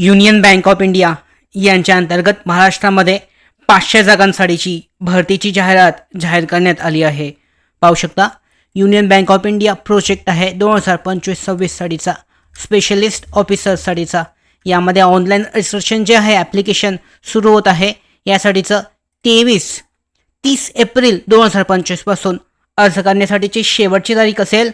Union Bank of India यांच्या अंतर्गत महाराष्ट्रामध्ये पाचशे जागांसाठीची भरतीची जाहिरात जाहीर करण्यात आली आहे. पाहू शकता Union Bank of India project आहे दोन हजार पंचवीस सव्वीससाठीचा स्पेशलिस्ट ऑफिसरसाठीचा यामध्ये ऑनलाईन रजिस्ट्रेशन जे आहे ॲप्लिकेशन सुरू होत आहे. यासाठीचं तेवीस तीस एप्रिल दोन हजार पंचवीसपासून अर्ज करण्यासाठीची शेवटची तारीख असेल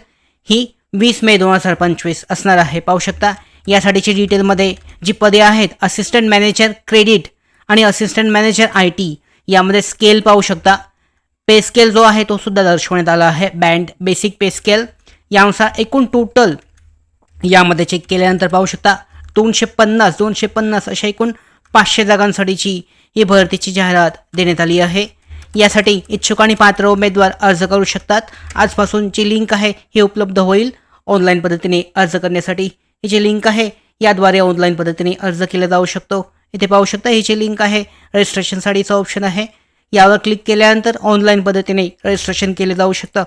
ही वीस मे दोन हजार पंचवीस असणार आहे. पाहू शकता यासाठीची डिटेलमध्ये जी पदे आहेत असिस्टंट मॅनेजर क्रेडिट आणि असिस्टंट मॅनेजर आय टी यामध्ये स्केल पाहू शकता. पे स्केल जो आहे तो सुद्धा दर्शवण्यात आला आहे. बँड बेसिक पे स्केल यानुसार एकूण टोटल यामध्ये चेक केल्यानंतर पाहू शकता दोनशे पन्नास दोनशे पन्नास अशा एकूण पाचशे जागांसाठीची ही भरतीची जाहिरात देण्यात आली आहे. यासाठी इच्छुक आणि पात्र उमेदवार अर्ज करू शकतात. आजपासून जी लिंक आहे ही उपलब्ध होईल. ऑनलाईन पद्धतीने अर्ज करण्यासाठी ही जी लिंक आहे याद्वारे ऑनलाईन पद्धतीने अर्ज केला जाऊ शकतो. इथे पाहू शकता ही जी लिंक आहे रजिस्ट्रेशनसाठीचं ऑप्शन आहे. यावर क्लिक केल्यानंतर ऑनलाईन पद्धतीने रजिस्ट्रेशन केले जाऊ शकतं.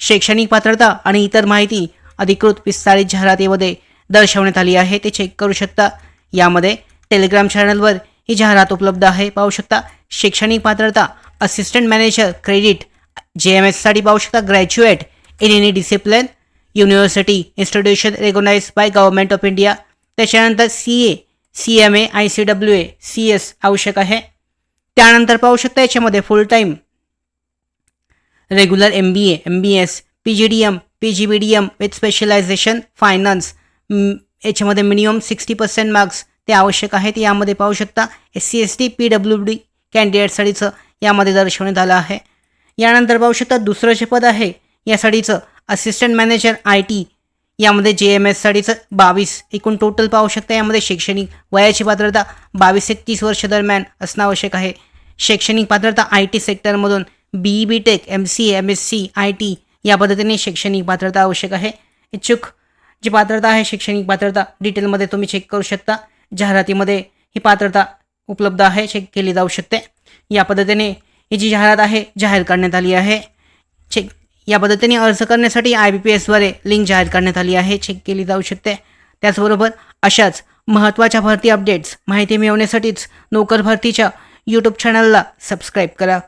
शैक्षणिक पात्रता आणि इतर माहिती अधिकृत विस्तारित जाहिरातीमध्ये दर्शवण्यात आली आहे ते चेक करू शकता. यामध्ये टेलिग्राम चॅनलवर ही जाहिरात उपलब्ध आहे पाहू शकता. शैक्षणिक पात्रता assistant manager credit J M एससाठी पाहू शकता. Graduate in any discipline university institution recognise by government of India त्याच्यानंतर C A C M A I C W A C S आवश्यक आहे. त्यानंतर पाहू शकता याच्यामध्ये full time regular M B A M B S P G D M P G B D M with specialisation finance याच्यामध्ये minimum sixty percent marks ते आवश्यक आहेत. यामध्ये पाहू शकता S C S T P W D कॅन्डिडेटसाठीचं यामध्ये दर्शवण्यात आलं आहे. यानंतर पाहू शकता दुसरं जे पद आहे यासाठीचं असिस्टंट मॅनेजर आय टी यामध्ये जे एम एससाठीचं बावीस एकूण टोटल पाहू शकता यामध्ये शैक्षणिक वयाची पात्रता बावीस ते तीस वर्ष दरम्यान असणं आवश्यक आहे. शैक्षणिक पात्रता I T सेक्टरमधून B B tech M C M S C I T या पद्धतीने शैक्षणिक पात्रता आवश्यक आहे. इच्छुक जी पात्रता आहे शैक्षणिक पात्रता डिटेलमध्ये तुम्ही चेक करू शकता. जाहिरातीमध्ये ही पात्रता उपलब्ध आहे चेक केली जाऊ शकते. या पद्धतीने ही जी जाहिरात आहे जाहीर करण्यात आली आहे. चेक या पद्धतीने अर्ज करण्यासाठी आय बी पी एसद्वारे लिंक जाहीर करण्यात आली आहे. चेक केली जाऊ शकते. त्याचबरोबर अशाच महत्त्वाच्या भरती अपडेट्स माहिती मिळवण्यासाठीच नोकर भरतीच्या यूट्यूब चॅनलला सबस्क्राईब करा.